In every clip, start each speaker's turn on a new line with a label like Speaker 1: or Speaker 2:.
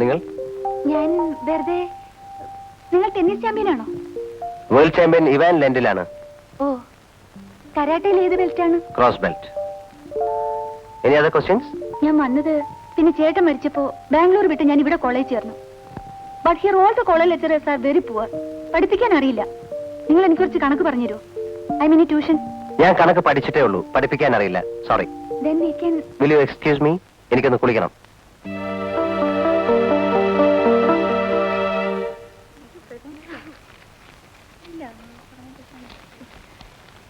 Speaker 1: നിങ്ങൾ?
Speaker 2: ഞാൻ വെറുതെ നിങ്ങൾ ടെന്നീസ് ചാമ്പ്യനാണോ
Speaker 1: വേൾഡ് ചാമ്പ്യൻ ഇവാൻ ലെൻഡിലാണ്.
Speaker 2: ഓ കരാട്ടയിൽ ഏത് ബെൽറ്റാണ്
Speaker 1: cross belt any other questions
Speaker 2: ഞാൻ വന്നത് പിന്നെ ചേട്ടൻ മരിച്ചപ്പോ ബാംഗ്ലൂർ വിട്ട് ഞാൻ ഇവിടെ കോളേജ് ചേർന്നു. But here all the college lecturers are very poor പഠിപ്പിക്കാൻ അറിയില്ല. നിങ്ങൾ എനിക്ക് കുറച്ച് കണക്ക് പറഞ്ഞു തരുമോ ഐ മീൻ ട്യൂഷൻ
Speaker 1: ഞാൻ കണക്ക് പഠിച്ചിട്ടേ ഉള്ളൂ. പഠിപ്പിക്കാൻ അറിയില്ല. Sorry
Speaker 2: then we can
Speaker 1: will you excuse me എനിക്കൊന്ന് കുളിക്കണം.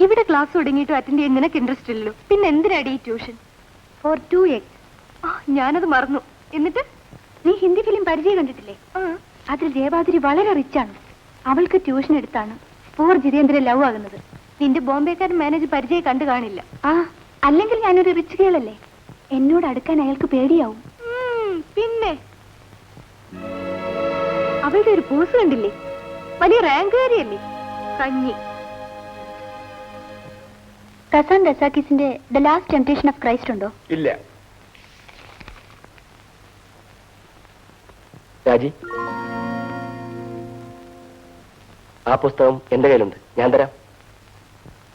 Speaker 2: ഇവിടെ ക്ലാസ് തുടങ്ങിയിട്ട് അറ്റൻഡ് ചെയ്യാൻ നിനക്ക് ഇൻട്രസ്റ്റ് ഇല്ലല്ലോ. പിന്നെ എന്തിനാടി ഈ ട്യൂഷൻ ഫോർ ടു എക്സ് ആ ഞാനത് മറന്നു. എന്നിട്ട്? നീ ഹിന്ദി ഫിലിം പരിചയം കണ്ടിട്ടില്ലേ? അതിൽ ദേവാതിരി വളരെ റിച്ച് ആണ്. അവൾക്ക് ട്യൂഷൻ എടുത്താണ്. പൂർ ജിതേന്ദ്രൻ ലവ് ആകുന്നത്. നിന്റെ ബോംബേക്കാരൻ മാനേജ് പരിചയം കണ്ടു കാണില്ല. ആ അല്ലെങ്കിൽ ഞാനൊരു റിച്ച് കേളല്ലേ എന്നോട് അടുക്കാൻ അയാൾക്ക് പേടിയാവും. പിന്നെ? അവളുടെ ഒരു പോസ് കണ്ടില്ലേ? വലിയ റാങ്കുകാരിയല്ലേ കഞ്ഞി. കസാൻ റസാക്കിസിന്റെ the last temptation of Christ ഉണ്ടോ?
Speaker 1: ഇല്ല. രാജി. ആ പുസ്തകം എന്റെ കയ്യിലുണ്ട്. ഞാൻ തരാം.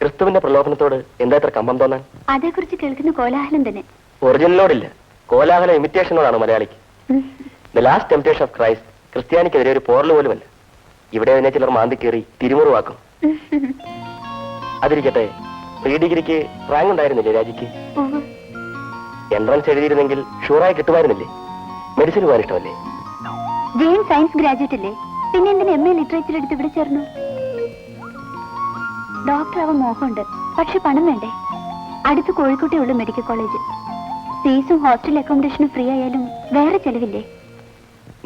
Speaker 1: ക്രിസ്തുവിന്റെ പ്രലോഭനത്തോട് എന്താ ഇത്ര കമ്പം തോന്നാൻ?
Speaker 2: അതേക്കുറിച്ച് കേൾക്കുന്ന കോലാഹലം തന്നെ.
Speaker 1: ഒറിജിനലോടില്ല കോലാഹല ഇമിറ്റേഷനോടാണ് മലയാളിക്ക്. The last temptation of Christ ക്രിസ്ത്യാനിക്കെതിരെ ഒരു പോറൽ പോലുമല്ല. ഇവിടെ അതിനെ ചിലർ മാന്തി കയറി തിരുമുറുവാക്കും അതിരിക്കട്ടെ പ്രീ ഡിഗ്രിക്ക് റാങ്ക് ഉണ്ടായിരുന്നില്ലേ രാജിക്ക്? എൻട്രൻസ് എഴുതിയിരുന്നെങ്കിൽ ഷുവറായി കിട്ടുമായിരുന്നില്ലേ? മെഡിസിൻ പോകാൻ ഇഷ്ടമല്ലേ?
Speaker 2: ജെയിൻ സയൻസ് ഗ്രാജുവേറ്റ് അല്ലേ? പിന്നെ എന്തിനാ എം എ ലിറ്ററേച്ചർ എടുത്ത് ഇവിടെ ചേർന്നു? ഡോക്ടർ ആവാൻ മോഹമുണ്ട് പക്ഷെ പണം വേണ്ടേ? അടുത്ത് കോഴിക്കോട്ടേ ഉള്ളൂ മെഡിക്കൽ കോളേജ് ഫീസും ഹോസ്റ്റൽ അക്കോമഡേഷനും ഫ്രീ ആയാലും വേറെ ചെലവില്ലേ?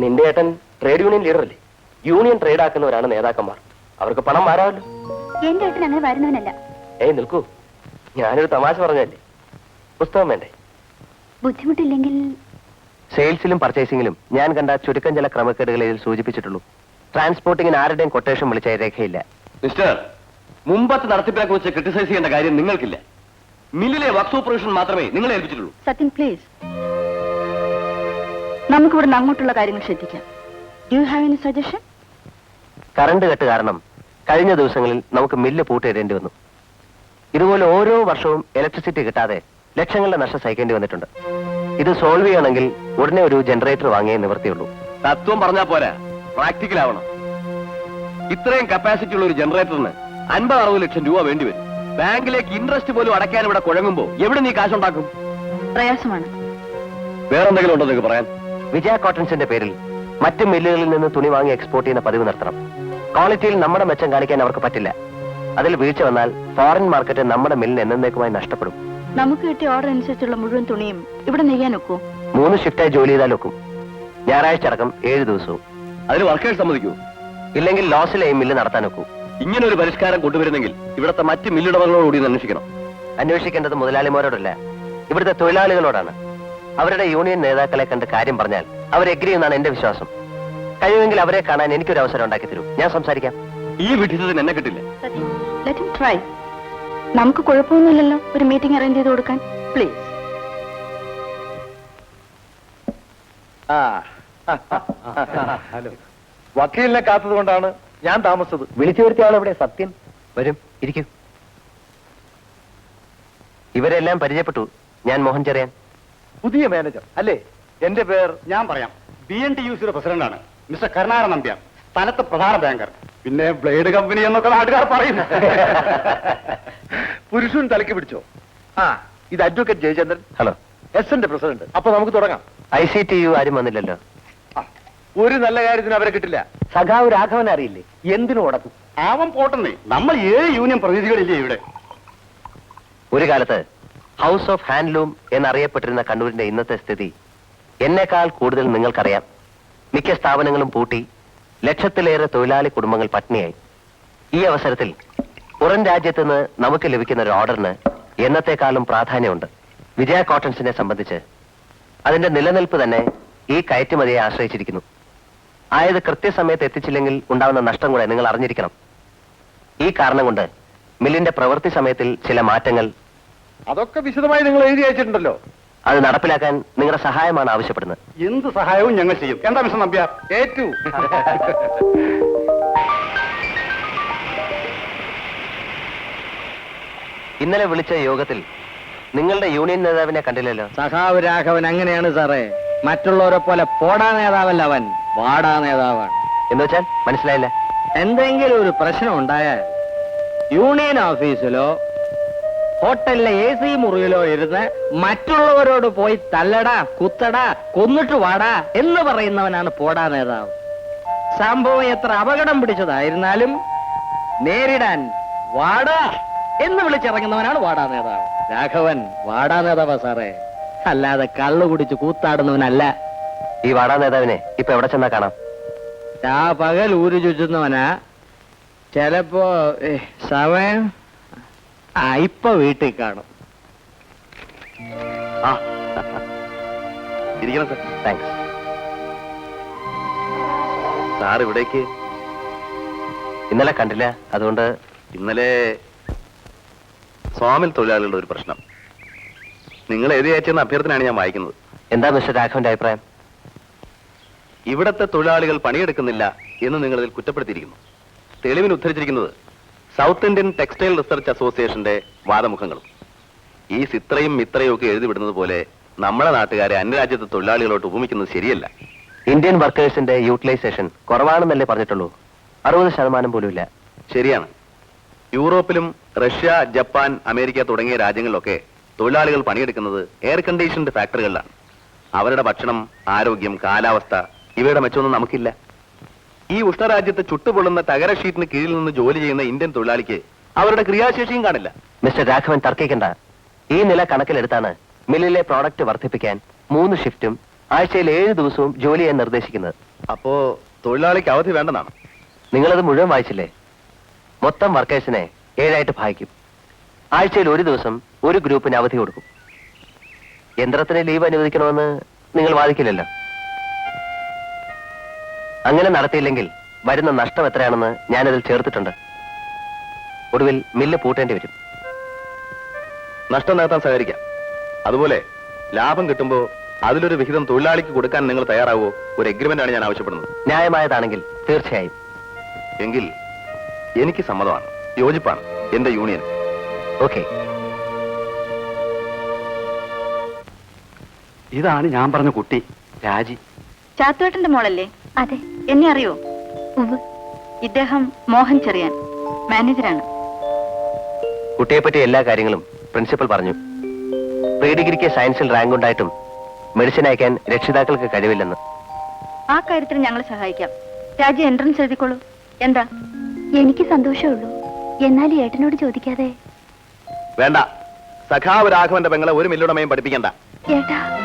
Speaker 1: നിന്റെ ഏട്ടൻ ട്രേഡ് യൂണിയൻ ലീഡർ അല്ലേ? യൂണിയൻ ട്രേഡ് ആക്കുന്നവരാണ് നേതാക്കന്മാർ. അവർക്ക് പണം മാറാമല്ലോ
Speaker 2: എന്റെ അങ്ങനെ വരുന്നവനല്ല.
Speaker 1: ഏയ് നിൽക്കൂ. ഞാനൊരു തമാശ പറഞ്ഞല്ലേ പുസ്തകം വേണ്ടേ?
Speaker 2: ബുദ്ധിമുട്ടില്ലെങ്കിൽ
Speaker 1: സെയിൽസിലും പർച്ചേസിംഗിലും ഞാൻ കണ്ട ചുരുക്കം ചില ക്രമക്കേടുകളെ ഇതിൽ സൂചിപ്പിച്ചിട്ടുള്ളൂ. ട്രാൻസ്പോർട്ടിങ്ങിന് ആരുടെയും കൊട്ടേഷൻ വിളിച്ച രേഖയില്ല.
Speaker 3: മിസ്റ്റർ മുമ്പത്തെ നടത്തിപ്പിനെ കുറിച്ച് ക്രിട്ടിസൈസ് ചെയ്യേണ്ട കാര്യം നിങ്ങൾക്കില്ല. മില്ലിലെ വർക്ക് സൂപ്പർവിഷൻ മാത്രമേ നിങ്ങളെ ഏൽപ്പിച്ചിട്ടുള്ളൂ.
Speaker 2: സത്യൻ പ്ലീസ്. നമുക്കിവിടെ അങ്ങോട്ടുള്ള കാര്യങ്ങൾ ശ്രദ്ധിക്കാം. Do have any suggestion
Speaker 1: current cut കാരണം കഴിഞ്ഞ ദിവസങ്ങളിൽ നമുക്ക് മില്ല് പൂട്ടിയിടേണ്ടി വന്നു. ഇതുപോലെ ഓരോ വർഷവും ഇലക്ട്രിസിറ്റി കിട്ടാതെ ലക്ഷങ്ങളുടെ നഷ്ടം സഹിക്കേണ്ടി വന്നിട്ടുണ്ട്. ഇത് സോൾവ് ചെയ്യണമെങ്കിൽ ഉടനെ ഒരു ജനറേറ്റർ വാങ്ങിയേ നിവൃത്തിയുള്ളൂ
Speaker 3: തത്വം പറഞ്ഞാൽ പോരാ. പ്രാക്ടിക്കൽ ആവണം. ഇത്രയും കപ്പാസിറ്റി ഉള്ള ഒരു ജനറേറ്ററിന് അൻപത് അറുപത് ലക്ഷം രൂപ വേണ്ടി വരും. ബാങ്കിലേക്ക് ഇൻട്രസ്റ്റ് പോലും അടയ്ക്കാൻ ഇവിടെ കുഴങ്ങുമ്പോ എവിടെ നീ കാശുണ്ടാക്കും?
Speaker 2: പ്രയാസമാണ്.
Speaker 3: വേറെന്തെങ്കിലും ഉണ്ടോ നിങ്ങൾക്ക് പറയാൻ?
Speaker 1: വിജയ കോട്ടൺസിന്റെ പേരിൽ മറ്റ് മില്ലുകളിൽ നിന്ന് തുണി വാങ്ങി എക്സ്പോർട്ട് ചെയ്യുന്ന പതിവ് നിർത്തണം. ക്വാളിറ്റിയിൽ നമ്മുടെ മെച്ചം കാണിക്കാൻ അവർക്ക് പറ്റില്ല. അതിൽ വീഴ്ച വന്നാൽ ഫോറിൻ മാർക്കറ്റ് നമ്മുടെ മില്ലിന് എന്നേക്കുമായി നഷ്ടപ്പെടും.
Speaker 2: നമുക്ക് കിട്ടിയ ഓർഡർ അനുസരിച്ചുള്ള മുഴുവൻ തുണിയും ഇവിടെ നെയ്യാൻ ഒക്കും.
Speaker 1: മൂന്ന് ഷിഫ്റ്റായി ജോലി ചെയ്താൽ ഒക്കും. ഞായറാഴ്ച അടക്കം ഏഴ് ദിവസവും.
Speaker 3: അതിന് വർക്കേഴ്സ് സമ്മതിക്കൂ.
Speaker 1: ഇല്ലെങ്കിൽ ലോസിലെ ഈ മില്ല് നടത്താൻ ഒക്കൂ.
Speaker 3: ഇങ്ങനെ ഒരു പരിഷ്കാരം കൊണ്ടുവരുന്നെങ്കിൽ ഇവിടുത്തെ മറ്റ് മില്ലുടമകളോടുകൂടി കൂടി അന്വേഷിക്കണം.
Speaker 1: അന്വേഷിക്കേണ്ടത് മുതലാളിമാരോടല്ല. ഇവിടുത്തെ തൊഴിലാളികളോടാണ്. അവരുടെ യൂണിയൻ നേതാക്കളെ കണ്ട് കാര്യം പറഞ്ഞാൽ അവർ എഗ്രി എന്നാണ് എന്റെ വിശ്വാസം. കഴിയുമെങ്കിൽ അവരെ കാണാൻ എനിക്കൊരു അവസരം ഉണ്ടാക്കി തരൂ. ഞാൻ സംസാരിക്കാം.
Speaker 3: ഈ വിഡിത്തത്തിന് എന്നെ കിട്ടില്ല?
Speaker 2: ട്രൈ നമുക്ക് കുഴപ്പമൊന്നുമില്ലല്ലോ ഒരു മീറ്റിംഗ് അറേഞ്ച് ചെയ്ത് കൊടുക്കാൻ. പ്ലീസ്
Speaker 4: വക്കീലിനെ കാത്തത് കൊണ്ടാണ് ഞാൻ താമസിച്ചത്.
Speaker 1: വിളിച്ചു വരുത്തിയ ആളെവിടെ സത്യം? വരും. ഇരിക്കും. ഇവരെല്ലാം പരിചയപ്പെട്ടു. ഞാൻ മോഹൻ ചെറിയാൻ.
Speaker 4: പുതിയ മാനേജർ. അല്ലേ? എന്റെ പേർ
Speaker 5: ഞാൻ പറയാം. ബി എൻ ടി യു സിയുടെ പ്രസിഡന്റാണ് മിസ്റ്റർ കരുണാകരൻ നമ്പ്യാർ. സ്ഥലത്ത് പ്രധാന ബാങ്കർ. പിന്നെ ബ്ലേഡ് കമ്പനി എന്നൊക്കെ നാട്ടുകാർ പറയുന്നു
Speaker 4: പുരുഷൻ തലയ്ക്ക് പിടിച്ചോ? ആ ഇത് അഡ്വക്കേറ്റ് ജയചന്ദ്രൻ.
Speaker 1: ഹലോ.
Speaker 4: എസ് എന്റെ പ്രസിഡന്റ് അപ്പൊ നമുക്ക് തുടങ്ങാം.
Speaker 1: ഐ സി ടി യു ആരും വന്നില്ലല്ലോ.
Speaker 4: ഒരു നല്ല കാര്യത്തിന് അവരെ കിട്ടില്ല.
Speaker 1: സഖാവ് രാഘവൻ അറിയില്ലേ? എന്തിനു ഉടക്കും?
Speaker 5: ആവം പോട്ടെന്നേ. നമ്മൾ ഏഴ് യൂണിയൻ പ്രതിനിധികളില്ലേ ഇവിടെ?
Speaker 1: ഒരു കാലത്ത് ഹൗസ് ഓഫ് ഹാൻഡ്ലൂം എന്നറിയപ്പെട്ടിരുന്ന കണ്ണൂരിന്റെ ഇന്നത്തെ സ്ഥിതി എന്നേക്കാൾ കൂടുതൽ നിങ്ങൾക്കറിയാം. മിക്ക സ്ഥാപനങ്ങളും പൂട്ടി. ലക്ഷത്തിലേറെ തൊഴിലാളി കുടുംബങ്ങൾ പട്ടിണിയായി. ഈ അവസരത്തിൽ പുറം രാജ്യത്ത് നിന്ന് നമുക്ക് ലഭിക്കുന്ന ഒരു ഓർഡറിന് എന്നത്തെക്കാളും പ്രാധാന്യമുണ്ട്. വിജയ കോട്ടൺസിനെ സംബന്ധിച്ച്. അതിന്റെ നിലനിൽപ്പ് തന്നെ ഈ കയറ്റുമതിയെ ആശ്രയിച്ചിരിക്കുന്നു. ആയത് കൃത്യസമയത്ത് എത്തിച്ചില്ലെങ്കിൽ ഉണ്ടാവുന്ന നഷ്ടം കൂടെ നിങ്ങൾ അറിഞ്ഞിരിക്കണം. ഈ കാരണം കൊണ്ട് മില്ലിന്റെ പ്രവൃത്തി സമയത്തിൽ ചില മാറ്റങ്ങൾ
Speaker 4: അതൊക്കെ വിശദമായി നിങ്ങൾ എഴുതി അയച്ചിട്ടുണ്ടല്ലോ.
Speaker 1: അത് നടപ്പിലാക്കാൻ നിങ്ങളുടെ സഹായമാണ് ആവശ്യപ്പെടുന്നത്.
Speaker 5: എന്ത് സഹായവും ഞങ്ങൾ ചെയ്യും. എന്താ മിസ്റ്റർ നമ്പ്യാർ?
Speaker 4: ഏറ്റു
Speaker 1: ഇന്നലെ വിളിച്ച യോഗത്തിൽ നിങ്ങളുടെ യൂണിയൻ നേതാവിനെ കണ്ടില്ലല്ലോ?
Speaker 6: സഖാവ് രാഘവൻ അങ്ങനെയാണ് സാറേ. മറ്റുള്ളവരെ പോലെ പോടാ നേതാവല്ല അവൻ വാടാ നേതാവാണ്.
Speaker 1: എന്ന് വെച്ചാൽ മനസ്സിലായില്ല.
Speaker 6: എന്തെങ്കിലും ഒരു പ്രശ്നം ഉണ്ടായാൽ യൂണിയൻ ഓഫീസിലോ ഹോട്ടലിലെ എ സി മുറിയിലോ ഇരുന്ന് മറ്റുള്ളവരോട് പോയി തല്ലടാ കുത്തടാ കൊന്നിട്ട് വാടാ എന്ന് പറയുന്നവനാണ് പോടാ നേതാവ്. സംഭവം എത്ര അപകടം പിടിച്ചതായിരുന്നാലും നേരിടാൻ വാടാ എന്ന് വിളിച്ചിറങ്ങുന്നവനാണ് വാടാ നേതാവ്. രാഘവൻ വാടാ നേതാവാ സാറേ. അല്ലാതെ കള്ളു കുടിച്ച് കൂത്താടുന്നവനല്ല.
Speaker 1: ഈ വാടാ നേതാവിനെ ഇപ്പൊ എവിടെ ചെന്നാ കാണാം?
Speaker 6: ആ പകൽ ഊരു ചുറ്റുന്നവനാ. ചിലപ്പോ സമയം ആ ഇപ്പൊ വീട്ടിൽ കാണും.
Speaker 3: ആ. ഇരിക്കണം സാർ.
Speaker 1: താങ്ക്സ്
Speaker 3: സാർ ഇവിടേക്ക്.
Speaker 1: ഇന്നലെ കണ്ടില്ല. അതുകൊണ്ട്
Speaker 3: ഇന്നലെ സ്വാമിൽ തൊഴിലാളികളുടെ ഒരു പ്രശ്നം. നിങ്ങൾ എഴുതി അയച്ചെന്ന അഭ്യർത്ഥനയാണ് ഞാൻ വായിക്കുന്നത്.
Speaker 1: എന്താ മിസ്റ്റർ രാഘവന്റെ അഭിപ്രായം?
Speaker 3: ഇവിടത്തെ തൊഴിലാളികൾ പണിയെടുക്കുന്നില്ല എന്ന് നിങ്ങൾ ഇതിൽ കുറ്റപ്പെടുത്തിയിരിക്കുന്നു. തെളിവിന് ഉദ്ധരിച്ചിരിക്കുന്നത് സൗത്ത് ഇന്ത്യൻ ടെക്സ്റ്റൈൽ റിസർച്ച് അസോസിയേഷന്റെ വാദമുഖങ്ങളും. ഈ സിത്രയും മിത്രയും ഒക്കെ എഴുതി വിടുന്നത് പോലെ നമ്മുടെ നാട്ടുകാരെ അന്യരാജ്യത്തെ തൊഴിലാളികളോട്ട് ഉപമിക്കുന്നത് ശരിയല്ല.
Speaker 1: ഇന്ത്യൻ വർക്കേഴ്സിന്റെ യൂട്ടിലൈസേഷൻ കുറവാണെന്നല്ലേ പറഞ്ഞിട്ടുള്ളൂ. അറുപത് ശതമാനം പോലും ഇല്ല.
Speaker 3: ശരിയാണ്. യൂറോപ്പിലും റഷ്യ ജപ്പാൻ അമേരിക്ക തുടങ്ങിയ രാജ്യങ്ങളിലൊക്കെ തൊഴിലാളികൾ പണിയെടുക്കുന്നത് എയർ കണ്ടീഷൻഡ് ഫാക്ടറികളിലാണ് അവരുടെ ഭക്ഷണം ആരോഗ്യം കാലാവസ്ഥ ഇവയുടെ മെച്ചമൊന്നും നമുക്കില്ല. ഈ ഉഷ്ണരാജ്യത്ത് ചുട്ടുപൊള്ളുന്ന തകര ഷീറ്റിന് കീഴിൽ നിന്ന് ജോലി ചെയ്യുന്ന ഇന്ത്യൻ തൊഴിലാളിക്ക് അവരുടെ ക്രിയാശേഷിയും കാണില്ല.
Speaker 1: മിസ്റ്റർ രാഘവൻ തർക്കിക്കണ്ട. ഈ നില കണക്കിലെടുത്താണ് മില്ലിലെ പ്രോഡക്റ്റ് വർദ്ധിപ്പിക്കാൻ മൂന്ന് ഷിഫ്റ്റും ആഴ്ചയിൽ ഏഴ് ദിവസവും ജോലി ചെയ്യാൻ നിർദ്ദേശിക്കുന്നത്.
Speaker 3: അപ്പോ തൊഴിലാളിക്ക് അവധി വേണ്ടെന്നാണ്?
Speaker 1: നിങ്ങളത് മുഴുവൻ വായിച്ചില്ലേ? മൊത്തം വർക്കേഴ്സിനെ ഏഴായിട്ട് ഭാഗിക്കും. ആഴ്ചയിൽ ഒരു ദിവസം ഒരു ഗ്രൂപ്പിന് അവധി കൊടുക്കും. യന്ത്രത്തിന് ലീവ് അനുവദിക്കണമെന്ന് നിങ്ങൾ വാദിക്കില്ലല്ലോ. അങ്ങനെ നടത്തിയില്ലെങ്കിൽ വരുന്ന നഷ്ടം എത്രയാണെന്ന് ഞാനതിൽ ചേർത്തിട്ടുണ്ട്. ഒടുവിൽ മില്ല് പൂട്ടേണ്ടി വരും.
Speaker 3: നഷ്ടം നടത്താൻ സഹകരിക്കാം. അതുപോലെ ലാഭം കിട്ടുമ്പോൾ അതിലൊരു വിഹിതം തൊഴിലാളിക്ക് കൊടുക്കാൻ നിങ്ങൾ തയ്യാറാവോ? ഒരു എഗ്രിമെന്റ് ആണ് ഞാൻ ആവശ്യപ്പെടുന്നത്.
Speaker 1: ന്യായമായതാണെങ്കിൽ തീർച്ചയായും.
Speaker 3: എങ്കിൽ എനിക്ക് സമ്മതമാണ് യോജിപ്പാണ് എന്റെ യൂണിയൻ
Speaker 1: ഓക്കെ.
Speaker 5: ഇതാണ് ഞാൻ പറഞ്ഞ കുട്ടി രാജി.
Speaker 2: ചാത്തുവേട്ടന്റെ മോളല്ലേ?
Speaker 7: അതെ.
Speaker 2: എന്നെ അറിയോ? ഇദ്ദേഹം മോഹൻ ചെറിയാൻ മാനേജരാണ്.
Speaker 1: പറ്റിയ എല്ലാ കാര്യങ്ങളും പ്രിൻസിപ്പൽ പറഞ്ഞു. പ്രീ ഡിഗ്രിക്ക് സയൻസിൽ റാങ്ക് ഉണ്ടായിട്ടും മെഡിസിൻ അയക്കാൻ രക്ഷിതാക്കൾക്ക് കഴിവില്ലെന്ന്.
Speaker 2: ആ കാര്യത്തിൽ ഞങ്ങൾ സഹായിക്കാം. രാജി എൻട്രൻസ് എഴുതിക്കോളൂ. എന്താ?
Speaker 7: എനിക്ക് സന്തോഷമുള്ളൂ എന്നാൽ ഏട്ടനോട് ചോദിക്കാതെ.
Speaker 3: വേണ്ട. സഖാവ് രാഘവന്റെ പെങ്ങളെ ഒരു മില്ലുടമയും പഠിപ്പിക്കണ്ട.
Speaker 7: ഏട്ടാ.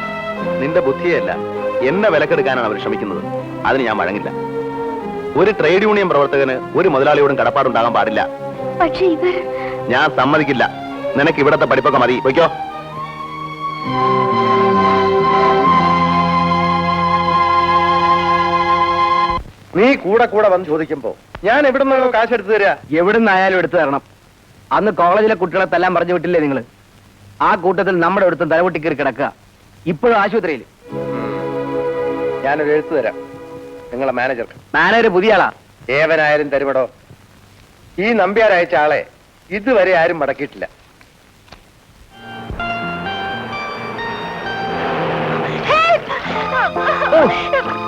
Speaker 3: നിന്റെ ബുദ്ധിയല്ല എന്നെ വിലക്കെടുക്കാനാണ് അവർ ശ്രമിക്കുന്നത്. അതിന് ഞാൻ വഴങ്ങില്ല. ഒരു ട്രേഡ് യൂണിയൻ പ്രവർത്തകന് ഒരു മുതലാളിയോടും കടപ്പാടുണ്ടാകാൻ പാടില്ല.
Speaker 7: പക്ഷേ ഇവർ
Speaker 3: ഞാൻ സമ്മതിക്കില്ല. നിനക്ക് ഇവിടത്തെ പഠിപ്പൊക്കെ മതി. വയ്ക്കോ.
Speaker 4: നീ കൂടെ കൂടെ വന്ന് ചോദിക്കുമ്പോ ഞാൻ എവിടെ നിന്നോ കാശ് എടുത്തു തരാ?
Speaker 6: എവിടുന്നായാലും എടുത്തു തരണം. അന്ന് കോളേജിലെ കുട്ടികളെ തല്ലാൻ പറഞ്ഞു വിട്ടില്ലേ നിങ്ങൾ ആ കൂട്ടത്തിൽ നമ്മുടെ അടുത്ത് തലവെട്ടി കയറി കിടക്കുക. ഇപ്പോഴും ആശുപത്രിയിൽ
Speaker 4: ഞാനൊരു എഴുത്തു തരാം. നിങ്ങളെ മാനേജർക്ക്
Speaker 6: മാനേജർ പുതിയ ആളാ.
Speaker 4: ഏവനായാലും തരുമടോ. ഈ നമ്പ്യാർ അയച്ച ആളെ ഇതുവരെ ആരും മടക്കിയിട്ടില്ല.
Speaker 7: പ്ലീസ്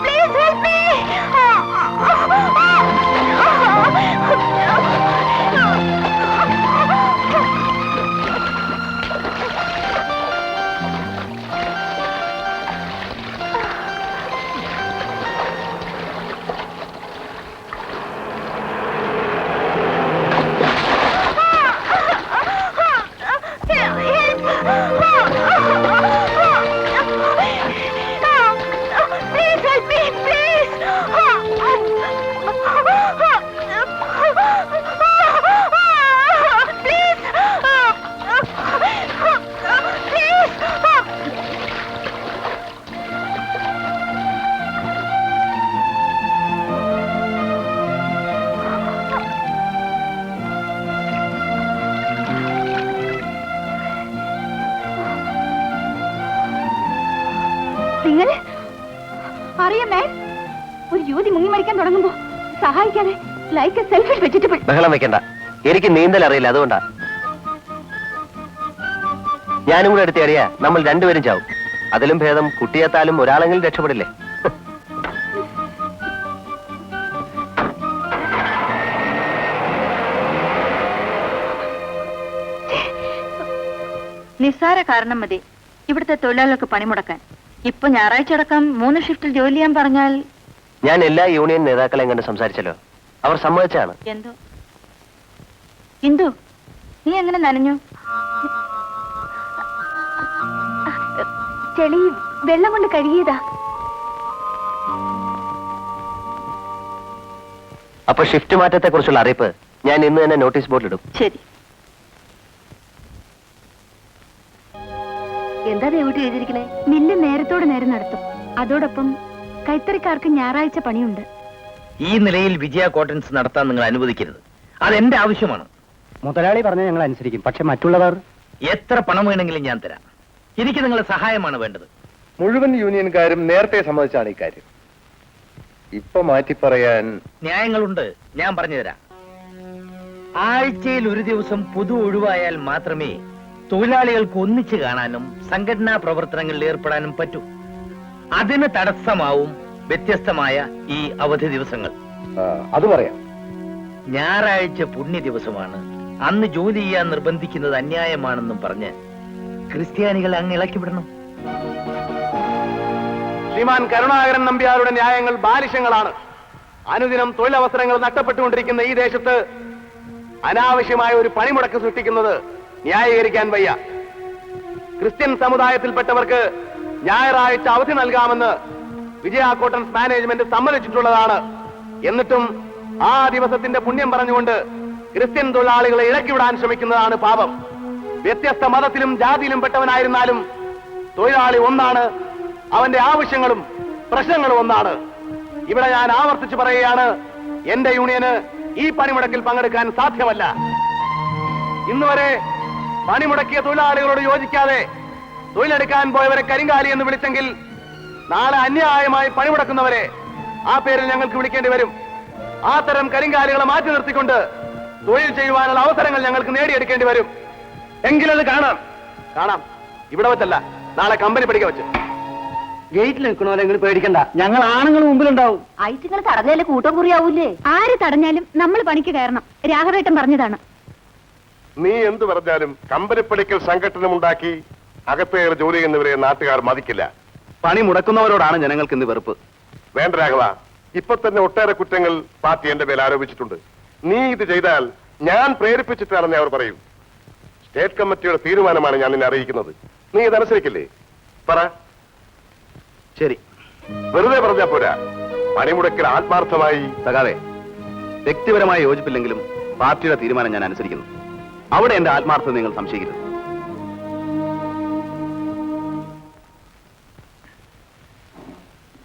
Speaker 1: ബഹളം വെക്കണ്ട. എനിക്ക് നീന്തൽ അറിയില്ല അതുകൊണ്ടാ. ഞാനും കൂടെ എടുത്ത് അറിയാ നമ്മൾ രണ്ടുപേരും ചാവും. അതിലും ഭേദം കുട്ടിയെത്താലും ഒരാളെങ്കിലും രക്ഷപ്പെടില്ലേ?
Speaker 2: നിസ്സാര കാരണം മതി. ഇവിടുത്തെ തൊഴിലാളികൾക്ക് പണിമുടക്കാൻ. ഇപ്പൊ ഞായറാഴ്ച അടക്കം മൂന്ന് ഷിഫ്റ്റിൽ ജോലി ചെയ്യാൻ പറഞ്ഞാൽ
Speaker 1: ഞാൻ എല്ലാ യൂണിയൻ നേതാക്കളെയും കണ്ട് സംസാരിച്ചല്ലോ. അവർ സമ്മതിച്ചാണ്
Speaker 2: എന്തോ? ഇന്ദു നീ എങ്ങനെ നനഞ്ഞു? ചെളി വെള്ളം കൊണ്ട് കഴുകിയതാ.
Speaker 1: അപ്പൊ ഷിഫ്റ്റ് മാറ്റത്തെ കുറിച്ചുള്ള അറിയിപ്പ് ഞാൻ ഇന്ന് തന്നെ നോട്ടീസ് ബോർഡിൽ ഇടും.
Speaker 2: ശരി. എന്താ ദേവൂട്ടി എഴുതിയിരിക്കണേ? മില്ല് നേരത്തോടെ നേരം നടത്തും. അതോടൊപ്പം കൈത്തറിക്കാർക്ക് ഞായറാഴ്ച പണിയുണ്ട്.
Speaker 8: ഈ നിലയിൽ വിജയ കോട്ടൺസ് നടത്താൻ നിങ്ങൾ അനുവദിക്കരുത്. അതെന്റെ ആവശ്യമാണ്.
Speaker 9: മുതലാളി പറഞ്ഞ ഞങ്ങൾ അനുസരിക്കും. പക്ഷെ മറ്റുള്ളവർ?
Speaker 8: എത്ര പണം വേണമെങ്കിലും ഞാൻ തരാം. എനിക്ക് നിങ്ങളുടെ സഹായമാണ് വേണ്ടത്.
Speaker 10: മുഴുവൻ യൂണിയൻകാരും നേരത്തെ സമ്മതിച്ചാണ് ഇക്കാര്യം ഇപ്പൊ മാറ്റി പറയാൻ
Speaker 8: ന്യായങ്ങളുണ്ട്. ഞാൻ പറഞ്ഞുതരാം ആഴ്ചയിൽ ഒരു ദിവസം പൊതു ഒഴിവായാൽ മാത്രമേ തൊഴിലാളികൾക്ക് ഒന്നിച്ചു കാണാനും സംഘടനാ പ്രവർത്തനങ്ങളിൽ ഏർപ്പെടാനും പറ്റൂ. അതിന് തടസ്സമാവും വ്യത്യസ്തമായ ഈ അവധി ദിവസങ്ങൾ.
Speaker 10: ആ, അത് പറയാം.
Speaker 8: ഞായറാഴ്ച പുണ്യ ദിവസമാണ് അന്ന് ജോലി ചെയ്യാൻ നിർബന്ധിക്കുന്നത് അന്യായമാണെന്നും പറഞ്ഞ് ക്രിസ്ത്യാനികളെ അങ്ങ് ഇളക്കി വിടണം.
Speaker 3: ശ്രീമാൻ കരുണാകരൻ നമ്പ്യാരുടെ ന്യായങ്ങൾ ബാലിശങ്ങളാണ്. അനുദിനം തൊഴിലവസരങ്ങൾ നഷ്ടപ്പെട്ടുകൊണ്ടിരിക്കുന്ന ഈ ദേശത്ത് അനാവശ്യമായ ഒരു പണിമുടക്ക് സൃഷ്ടിക്കുന്നത് ന്യായീകരിക്കാൻ വയ്യ. ക്രിസ്ത്യൻ സമുദായത്തിൽപ്പെട്ടവർക്ക് ഞായറാഴ്ച അവധി നൽകാമെന്ന് വിജയ കോട്ടൺസ് മാനേജ്മെന്റ് സമ്മതിച്ചിട്ടുള്ളതാണ്. എന്നിട്ടും ആ ദിവസത്തിന്റെ പുണ്യം പറഞ്ഞുകൊണ്ട് ക്രിസ്ത്യൻ തൊഴിലാളികളെ ഇളക്കിവിടാൻ ശ്രമിക്കുന്നതാണ് പാപം. വ്യത്യസ്ത മതത്തിലും ജാതിയിലും പെട്ടവനായിരുന്നാലും തൊഴിലാളി ഒന്നാണ് അവന്റെ ആവശ്യങ്ങളും പ്രശ്നങ്ങളും ഒന്നാണ്. ഇവിടെ ഞാൻ ആവർത്തിച്ചു പറയുകയാണ് എന്റെ യൂണിയന് ഈ പണിമുടക്കിൽ പങ്കെടുക്കാൻ സാധ്യമല്ല. ഇന്നുവരെ പണിമുടക്കിയ തൊഴിലാളികളോട് യോജിക്കാതെ തൊഴിലെടുക്കാൻ പോയവരെ കരിങ്കാലി എന്ന് വിളിച്ചെങ്കിൽ നാളെ അന്യായമായി പണിമുടക്കുന്നവരെ ആ പേരിൽ ഞങ്ങൾക്ക് വിളിക്കേണ്ടി വരും. ആ തരം കരിങ്കാലികളെ മാറ്റി നിർത്തിക്കൊണ്ട് തൊഴിൽ ചെയ്യുവാനുള്ള അവസരങ്ങൾ ഞങ്ങൾക്ക് നേടിയെടുക്കേണ്ടി വരും. എങ്കിലത് കാണാം. കാണാം. ഇവിടെ വെച്ചല്ല. നാളെ കമ്പനി പഠിക്ക വെച്ച്.
Speaker 9: ഗേറ്റിൽ നിൽക്കണോലെങ്കിൽ പേടിക്കണ്ട. ഞങ്ങൾ ആണുങ്ങൾ മുമ്പിലുണ്ടാവും.
Speaker 2: ഐറ്റുങ്ങൾ തടഞ്ഞാലേ കൂട്ടം കുറിയാവൂലേ ആര് തടഞ്ഞാലും നമ്മൾ പണിക്ക് കയറണം. രാഘവേട്ടൻ പറഞ്ഞതാണ്.
Speaker 11: നീ എന്ത് പറഞ്ഞാലും കമ്പനി പഠിക്കൽ സംഘടനമുണ്ടാക്കി അകത്തേറെ ജോലി ചെയ്യുന്നവരെ നാട്ടുകാർ മതിക്കില്ല.
Speaker 3: പണി മുടക്കുന്നവരോടാണ് ജനങ്ങൾക്ക് ഇന്ന് വെറുപ്പ്.
Speaker 11: വേണ്ട രാഘവ ഇപ്പൊ തന്നെ ഒട്ടേറെ കുറ്റങ്ങൾ പാർട്ടി എന്റെ മേൽ ആരോപിച്ചിട്ടുണ്ട്. നീ ഇത് ചെയ്താൽ ഞാൻ പ്രേരിപ്പിച്ചിട്ടാണെന്ന് അവർ പറയും. സ്റ്റേറ്റ് കമ്മിറ്റിയുടെ തീരുമാനമാണ് ഞാൻ നിന്നെ അറിയിക്കുന്നത്. നീ ഇതനുസരിക്കില്ലേ പറ.
Speaker 3: ശരി.
Speaker 11: വെറുതെ പറഞ്ഞാ പോരാ. പണിമുടക്കിൽ ആത്മാർത്ഥമായി
Speaker 3: സഖാവേ വ്യക്തിപരമായി യോജിപ്പില്ലെങ്കിലും പാർട്ടിയുടെ തീരുമാനം ഞാൻ അനുസരിക്കുന്നു. അവിടെ എന്റെ ആത്മാർത്ഥം നിങ്ങൾ സംശയിക്കരുത്.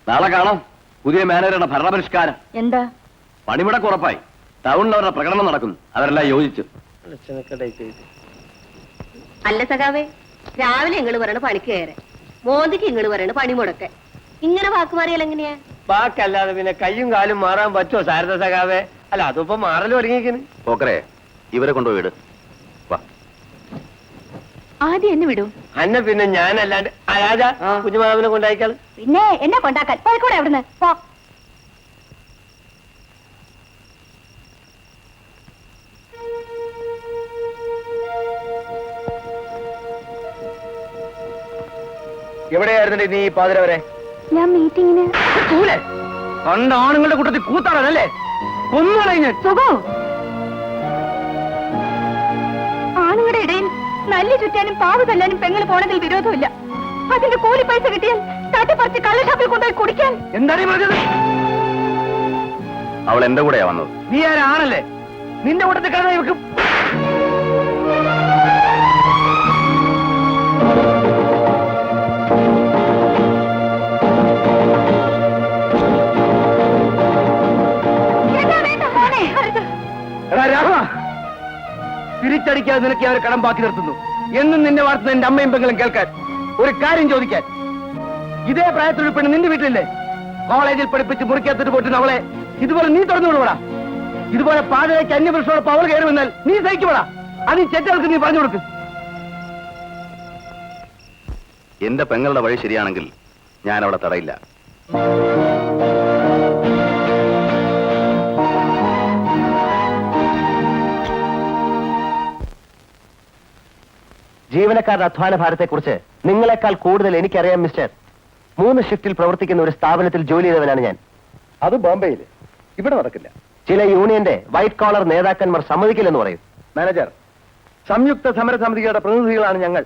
Speaker 3: നാളെ കാണാം. പുതിയ മാനേജറുടെ ഭരണപരിഷ്കാരം.
Speaker 2: എന്താ?
Speaker 3: പണിമുടക്ക് ഉറപ്പായി. ടൗണിൽ അവരുടെ പ്രകടനം നടക്കുന്നു. അവരെല്ലാം യോജിച്ചു.
Speaker 12: അല്ല സഖാവേ രാവിലെ ഇങ്ങൾ പറയണ പണിക്ക് കയറെ മോന്തിക്ക് ഇങ്ങൾ പറയണ പണി മുടക്കെ ഇങ്ങനെ വാക്ക് മാറിയാൽ എങ്ങനെയാ?
Speaker 10: വാക്കല്ലാതെ പിന്നെ കയ്യും കാലും മാറാൻ പറ്റുമോ സാരദ സഖാവേ? അല്ല അതിപ്പോ മാറലും ഒരുങ്ങിക്കുന്നു
Speaker 3: പോക്കറേ ഇവരെ കൊണ്ടുപോയി വിട്. വാ.
Speaker 2: ആദ്യം എന്നെ വിടും.
Speaker 10: അന്നെ പിന്നെ ഞാനല്ലാണ്ട് രാജാ കുഞ്ഞുമാവിനെ കൊണ്ടായിക്കാൾ
Speaker 2: പിന്നെ എന്നെ കൊണ്ടാക്കാൻ. പോയിക്കൂടെ അവിടുന്ന്. പോ.
Speaker 10: എവിടെയായിരുന്നു നീ പാതിര വരെ?
Speaker 7: ഞാൻ മീറ്റിങ്ങിന്
Speaker 10: കണ്ട ആണുങ്ങളുടെ കൂട്ടത്തിൽ കൂത്താണല്ലേ കൊന്നുകളഞ്ഞ്
Speaker 2: സുഖോ? ആണുങ്ങളുടെ ഇടയിൽ നല്ല ചുറ്റാനും പാവ് തല്ലാനും പെങ്ങൾ പോണതിൽ വിരോധമില്ല. അതിന്റെ കൂലി പൈസ കിട്ടിയാൽ തട്ടിപ്പറിച്ച് കള്ളഷാപ്പിൽ കൊണ്ടുപോയി കുടിക്കാൻ.
Speaker 10: എന്താണ് പറഞ്ഞത്?
Speaker 3: അവൾ എന്റെ കൂടെയാ വന്നത്.
Speaker 10: നീ ആരാണല്ലേ? നിന്റെ കൂട്ടത്തിൽ കാണാൻ ഇവർക്ക് തിരിച്ചടിക്കാതെ നിനക്ക് അവർ കടം ബാക്കി നിർത്തുന്നു. എന്നും നിന്റെ വാർത്തുന്ന എന്റെ അമ്മയും പെങ്ങളും കേൾക്കാൻ. ഒരു കാര്യം ചോദിക്കാൻ.
Speaker 6: ഇതേ പ്രായത്തിലുള്ള പെണ്ണ് നിന്റെ വീട്ടിലില്ലേ? കോളേജിൽ പഠിപ്പിച്ച് മുറിക്കാത്തിട്ട് പോയിട്ട് അവളെ ഇതുപോലെ നീ തുറന്നു വിടുവടാ. ഇതുപോലെ പാതയ്ക്ക് അന്യപുരുഷോടൊപ്പം അവൾ കയറി വന്നാൽ നീ സഹിക്കുവടാ. അത് ചെറ്റകൾക്ക് നീ പറഞ്ഞു കൊടുക്ക്.
Speaker 3: എന്റെ പെങ്ങളുടെ വഴി ശരിയാണെങ്കിൽ ഞാൻ അവിടെ തടയില്ല.
Speaker 1: ജീവനക്കാരുടെ അധ്വാന ഭാരത്തെക്കുറിച്ച് നിങ്ങളെക്കാൾ കൂടുതൽ എനിക്കറിയാം മിസ്റ്റർ. മൂന്ന് ഷിഫ്റ്റിൽ പ്രവർത്തിക്കുന്ന ഒരു സ്ഥാപനത്തിൽ ജോലി ചെയ്തവനാണ് ഞാൻ.
Speaker 4: അത് ബോംബെയിൽ. ഇവിടെ നടക്കില്ല.
Speaker 1: ചില യൂണിയന്റെ വൈറ്റ് കോളർ നേതാക്കന്മാർ സമ്മതിക്കില്ലെന്ന് പറയും.
Speaker 4: മാനേജർ സംയുക്ത സമര സമിതിയുടെ പ്രതിനിധികളാണ് ഞങ്ങൾ.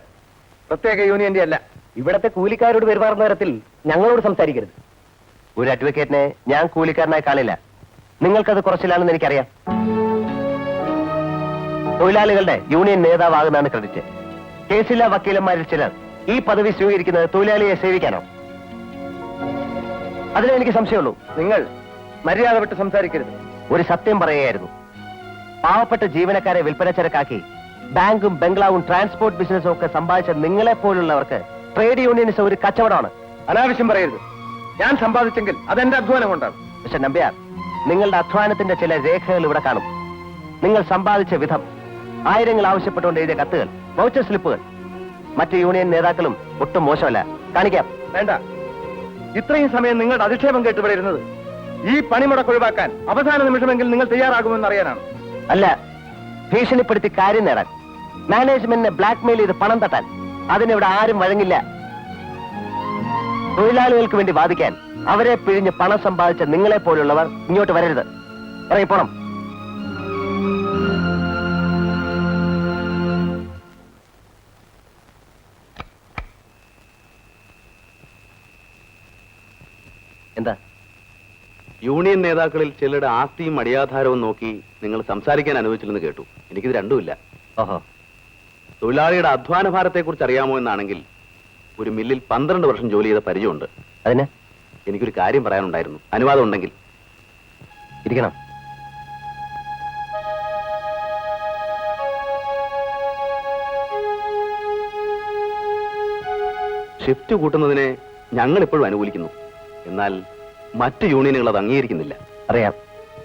Speaker 4: പ്രത്യേക യൂണിയന്റെ അല്ല.
Speaker 1: ഇവിടത്തെ കൂലിക്കാരോട് പെരുമാറുന്ന തരത്തിൽ ഞങ്ങളോട് സംസാരിക്കരുത്. ഒരു അഡ്വക്കേറ്റിനെ ഞാൻ കൂലിക്കാരനായി കാണില്ല. നിങ്ങൾക്കത് കുറച്ചില്ലാണെന്ന് എനിക്കറിയാം. തൊഴിലാളികളുടെ യൂണിയൻ നേതാവാകുന്നതാണ് ക്രെഡിറ്റ് കേസില്ല വക്കീലന്മാരിൽ ചിലർ ഈ പദവി സ്വീകരിക്കുന്നത് തൊഴിലാളിയെ സേവിക്കാനോ? അതിലേ എനിക്ക് സംശയമുള്ളൂ.
Speaker 4: നിങ്ങൾ മര്യാദ വിട്ട് സംസാരിക്കരുത്.
Speaker 1: ഒരു സത്യം പറയുകയായിരുന്നു. പാവപ്പെട്ട ജീവനക്കാരെ വിൽപ്പനച്ചരക്കാക്കി ബാങ്കും ബംഗ്ലാവും ട്രാൻസ്പോർട്ട് ബിസിനസ്സും ഒക്കെ സമ്പാദിച്ച നിങ്ങളെ പോലുള്ളവർക്ക് ട്രേഡ് യൂണിയനിസം ഒരു കച്ചവടമാണ്.
Speaker 4: അനാവശ്യം പറയരുത്. ഞാൻ സമ്പാദിച്ചെങ്കിൽ അതെന്റെ അധ്വാനം കൊണ്ടാണ്.
Speaker 1: പക്ഷെ നമ്പ്യാർ നിങ്ങളുടെ അധ്വാനത്തിന്റെ ചില രേഖകൾ ഇവിടെ കാണും. നിങ്ങൾ സമ്പാദിച്ച വിധം ആയിരങ്ങൾ ആവശ്യപ്പെട്ടുകൊണ്ട് എഴുതിയ കത്തുകൾ. വൗച്ചർ സ്ലിപ്പുകൾ മറ്റ് യൂണിയൻ നേതാക്കളും ഒട്ടും മോശമല്ല. കാണിക്കാം.
Speaker 4: വേണ്ട. ഇത്രയും സമയം നിങ്ങളുടെ അധിക്ഷേപം കേട്ട് ഇവിടെ ഇരുന്നത്. ഈ പണിമുടക്ക് ഒഴിവാക്കാൻ അവസാന നിമിഷമെങ്കിൽ നിങ്ങൾ തയ്യാറാകുമെന്ന് അറിയാനാണ്.
Speaker 1: അല്ല ഭീഷണിപ്പെടുത്തി കാര്യം നേടാൻ. മാനേജ്മെന്റിനെ ബ്ലാക്ക്മെയിൽ ചെയ്ത് പണം തട്ടാൻ. അതിനിവിടെ ആരും വഴങ്ങില്ല. തൊഴിലാളികൾക്ക് വേണ്ടി വാദിക്കാൻ അവരെ പിഴിഞ്ഞ് പണം സമ്പാദിച്ച നിങ്ങളെ പോലുള്ളവർ ഇങ്ങോട്ട് വരരുത്. ഇറങ്ങിപ്പോണം. എന്താ?
Speaker 3: യൂണിയൻ നേതാക്കളിൽ ചിലരുടെ ആസ്തിയും അടിയാധാരവും നോക്കി നിങ്ങൾ സംസാരിക്കാൻ അനുവദിച്ചില്ലെന്ന് കേട്ടു. എനിക്കിത് രണ്ടുമില്ല.
Speaker 1: ഓഹോ
Speaker 3: തൊഴിലാളിയുടെ അധ്വാന ഭാരത്തെക്കുറിച്ച് അറിയാമോ എന്നാണെങ്കിൽ ഒരു മില്ലിൽ പന്ത്രണ്ട് വർഷം ജോലി ചെയ്ത പരിചയമുണ്ട്.
Speaker 1: അതിന്?
Speaker 3: എനിക്കൊരു കാര്യം പറയാനുണ്ടായിരുന്നു. അനുവാദം ഉണ്ടെങ്കിൽ.
Speaker 1: ഇരിക്കണം.
Speaker 3: ഷിഫ്റ്റ് കൂട്ടുന്നതിനെ ഞങ്ങൾ ഇപ്പോഴും അനുകൂലിക്കുന്നു. എന്നാൽ മറ്റ് യൂണിയനുകൾ അത് അംഗീകരിക്കുന്നില്ല.
Speaker 1: അറിയാം.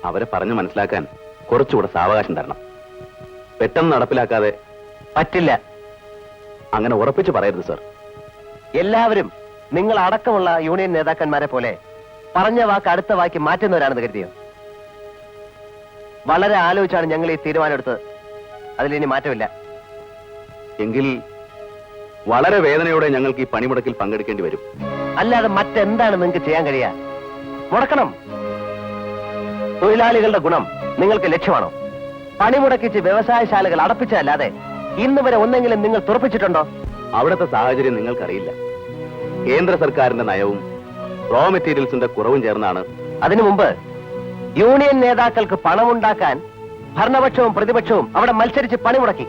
Speaker 3: അവരെ പറഞ്ഞു മനസ്സിലാക്കാൻ കുറച്ചുകൂടെ സാവകാശം തരണം. പെട്ടെന്ന് നടപ്പിലാക്കാതെ
Speaker 1: പറ്റില്ല.
Speaker 3: അങ്ങനെ ഉറപ്പിച്ച് പറയരുത് സർ.
Speaker 1: എല്ലാവരും നിങ്ങൾ അടക്കമുള്ള യൂണിയൻ നേതാക്കന്മാരെ പോലെ പറഞ്ഞ വാക്ക് അടുത്ത വാക്ക് മാറ്റുന്നവരാണെന്ന് കരുതിയോ? വളരെ ആലോചിച്ചാണ് ഞങ്ങൾ ഈ തീരുമാനം എടുത്തത്. അതിലിനി മാറ്റമില്ല.
Speaker 3: എങ്കിൽ വളരെ വേദനയോടെ ഞങ്ങൾക്ക് ഈ പണിമുടക്കിൽ പങ്കെടുക്കേണ്ടി വരും.
Speaker 1: അല്ലാതെ മറ്റെന്താണ് നിങ്ങൾക്ക് ചെയ്യാൻ കഴിയാ മുടക്കണം. തൊഴിലാളികളുടെ ഗുണം നിങ്ങൾക്ക് ലക്ഷ്യമാണോ? പണിമുടക്കിച്ച് വ്യവസായശാലകൾ അടപ്പിച്ചതല്ലാതെ ഇന്ന് വരെ ഒന്നെങ്കിലും നിങ്ങൾ തുറപ്പിച്ചിട്ടുണ്ടോ?
Speaker 3: അവിടുത്തെ സാഹചര്യം നിങ്ങൾക്കറിയില്ല. കേന്ദ്ര സർക്കാരിന്റെ നയവും റോ മെറ്റീരിയൽസിന്റെ കുറവും ചേർന്നാണ്
Speaker 1: അതിനു മുമ്പ് യൂണിയൻ നേതാക്കൾക്ക് പണമുണ്ടാക്കാൻ ഭരണപക്ഷവും പ്രതിപക്ഷവും അവിടെ മത്സരിച്ച് പണിമുടക്കി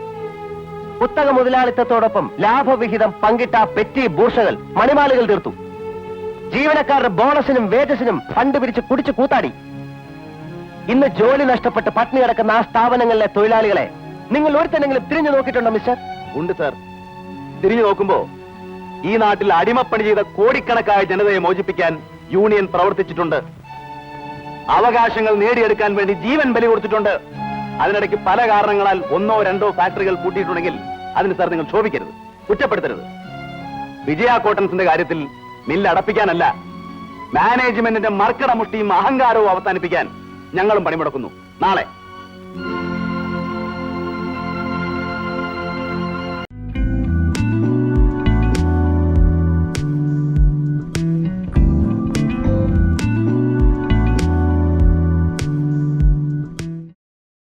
Speaker 1: കുത്തക മുതലാളിത്തത്തോടൊപ്പം ലാഭവിഹിതം പങ്കിട്ട പെറ്റി ബൂർഷകൾ മണിമാലുകൾ തീർത്തു. ജീവനക്കാരുടെ ബോണസിനും വേജസിനും ഫണ്ട് പിരിച്ച് കുടിച്ചു കൂത്താടി. ഇന്ന് ജോലി നഷ്ടപ്പെട്ട് പട്ടിണി കിടക്കുന്ന ആ സ്ഥാപനങ്ങളിലെ തൊഴിലാളികളെ നിങ്ങൾ ഒരുത്തനെങ്കിലും തിരിഞ്ഞു നോക്കിയിട്ടുണ്ടോ മിസ്റ്റർ?
Speaker 3: ഉണ്ട് സർ. തിരിഞ്ഞു നോക്കുമ്പോ ഈ നാട്ടിൽ അടിമപ്പണി ചെയ്ത കോടിക്കണക്കായ ജനതയെ മോചിപ്പിക്കാൻ യൂണിയൻ പ്രവർത്തിച്ചിട്ടുണ്ട്. അവകാശങ്ങൾ നേടിയെടുക്കാൻ വേണ്ടി ജീവൻ ബലി കൊടുത്തിട്ടുണ്ട്. അതിനിടയ്ക്ക് പല കാരണങ്ങളാൽ ഒന്നോ രണ്ടോ ഫാക്ടറികൾ കൂട്ടിയിട്ടുണ്ടെങ്കിൽ അതിന് സാർ നിങ്ങൾ ക്ഷോഭിക്കരുത്. കുറ്റപ്പെടുത്തരുത്. വിജയ കോട്ടൺസിന്റെ കാര്യത്തിൽ മില്ല് അടപ്പിക്കാനല്ല മാനേജ്മെന്റിന്റെ മർക്കട മുഷ്ടിയും അഹങ്കാരവും അവസാനിപ്പിക്കാൻ ഞങ്ങളും പണിമുടക്കുന്നു. നാളെ.